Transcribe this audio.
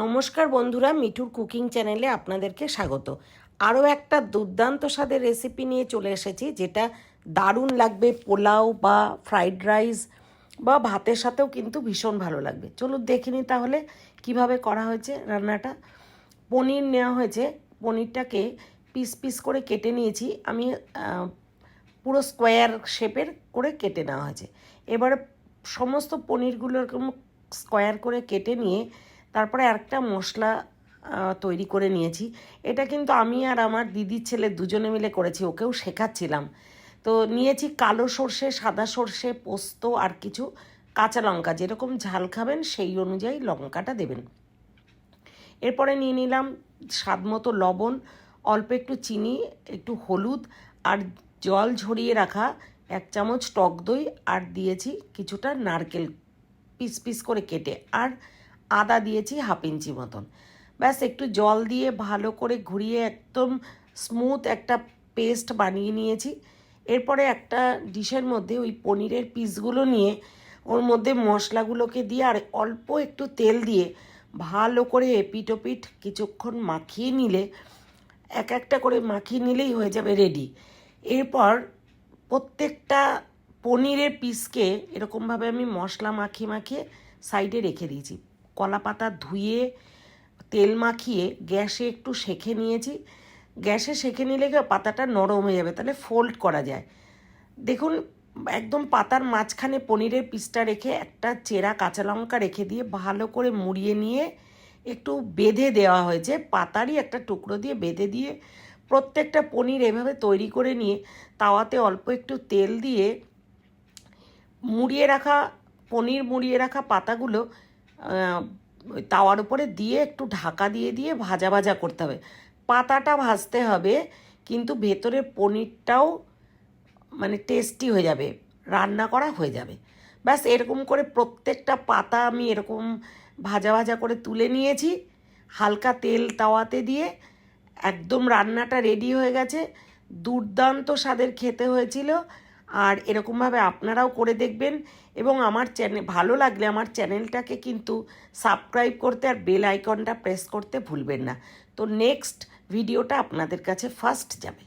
নমস্কার বন্ধুরা, মিঠুর কুকিং চ্যানেলে আপনাদেরকে স্বাগত। আরও একটা দুর্দান্ত স্বাদের রেসিপি নিয়ে চলে এসেছি, যেটা দারুণ লাগবে, পোলাও বা ফ্রাইড রাইস বা ভাতের সাথেও কিন্তু ভীষণ ভালো লাগবে। চলুন দেখে তাহলে কীভাবে করা হয়েছে রান্নাটা। পনির নেওয়া হয়েছে, পনিরটাকে পিস পিস করে কেটে নিয়েছি। আমি পুরো স্কোয়ার শেপের করে কেটে নেওয়া হয়েছে। এবার সমস্ত পনিরগুলো এরকম স্কোয়ার করে কেটে নিয়ে তারপরে একটা মশলা তৈরি করে নিয়েছি। এটা কিন্তু আমি আর আমার দিদির ছেলে দুজনে মিলে করেছি, ওকেও শেখাচ্ছিলাম। তো নিয়েছি কালো সর্ষে, সাদা সর্ষে, পোস্ত আর কিছু কাঁচা লঙ্কা। যেরকম ঝাল খাবেন, সেই অনুযায়ী লঙ্কাটা দেবেন। এরপরে নিয়ে নিলাম স্বাদ মতো লবণ, অল্প একটু চিনি, একটু হলুদ আর জল ঝরিয়ে রাখা এক চামচ টক দই আর দিয়েছি কিছুটা নারকেল, পিস পিস করে কেটে। আর আদা দিয়েছি হাফ ইঞ্চি মতন। ব্যাস, একটু জল দিয়ে ভালো করে ঘুরিয়ে একদম স্মুথ একটা পেস্ট বানিয়ে নিয়েছি। এরপরে একটা ডিশের মধ্যে ওই পনিরের পিসগুলো নিয়ে ওর মধ্যে মশলাগুলোকে দিয়ে আর অল্প একটু তেল দিয়ে ভালো করে এপিট ওপিট কিছুক্ষণ মাখিয়ে নিলে, এক একটা করে মাখিয়ে নিলেই হয়ে যাবে রেডি এরপর প্রত্যেকটা পনিরের পিসকে এরকমভাবে আমি মশলা মাখিয়ে মাখিয়ে সাইডে রেখে দিয়েছি। কলা পাতা ধুয়ে, তেল মাখিয়ে গ্যাসে একটু সেঁকে নিয়েছি। গ্যাসে সেঁকে নিলে পাতাটা নরম হয়ে যাবে। তাহলে ফোল্ড করা যায়। দেখুন, একদম পাতার মাঝখানে পনিরের পিসটা রেখে একটা চেরা কাঁচা লঙ্কা রেখে দিয়ে ভালো করে মুড়িয়ে নিয়ে একটু বেঁধে দেওয়া হয়েছে। পাতারই একটা টুকরো দিয়ে বেঁধে দিয়ে প্রত্যেকটা পনির এভাবে তৈরি করে নিয়ে তাওয়াতে অল্প একটু তেল দিয়ে মুড়িয়ে রাখা, পনির মুড়িয়ে রাখা পাতাগুলো তাওয়ার উপরে দিয়ে একটু ঢাকা দিয়ে দিয়ে ভাজা ভাজা করতে হবে। পাতাটা ভাজতে হবে, কিন্তু ভেতরের পনিরটাও মানে টেস্টি হয়ে যাবে, রান্না করা হয়ে যাবে। ব্যাস, এরকম করে প্রত্যেকটা পাতা আমি এরকম ভাজা ভাজা করে তুলে নিয়েছি। হালকা তেল তাওয়াতে দিয়ে একদম রান্নাটা রেডি হয়ে গেছে। দুর্দান্ত স্বাদের খেতে হয়েছিল। আর এরকমভাবে আপনারাও করে দেখবেন এবং আমার চ্যানেল ভালো লাগলে আমার চ্যানেলটাকে কিন্তু সাবস্ক্রাইব করতে আর বেল আইকনটা প্রেস করতে ভুলবেন না। তো নেক্সট ভিডিওটা আপনাদের কাছে ফার্স্ট যাবে।